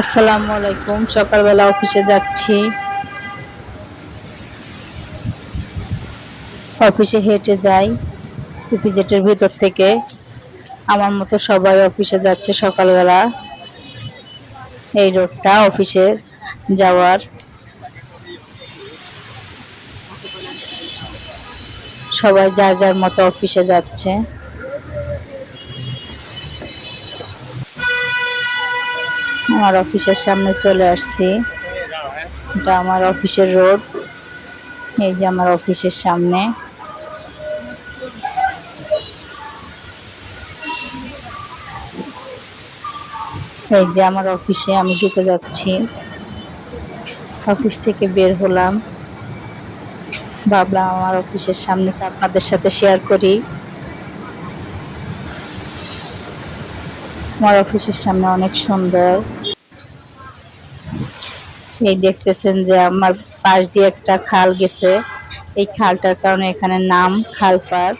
আসসালামু আলাইকুম, সকালবেলা অফিসে যাচ্ছি। অফিসে হেঁটে যাই ইপিজেটের ভিতর থেকে। আমার মতো সবাই অফিসে যাচ্ছে সকালবেলা। এই রোডটা অফিসে যাওয়ার। সবাই যার যার মতো অফিসে যাচ্ছে। আমার অফিসের সামনে চলে আসছি। এটা আমার অফিসের রোড। এই যে আমার অফিসের সামনে। এই যে আমার অফিসে আমি ঢুকে যাচ্ছি। অফিস থেকে বের হলাম। ভাবলাম আমার অফিসের সামনে আপনাদের সাথে শেয়ার করি। আমার অফিসের সামনে অনেক সুন্দর। এই দেখতেছেন যে আমার পাশ দিয়ে একটা খাল গেছে। এই খালটার কারণে এখানে নাম খাল পার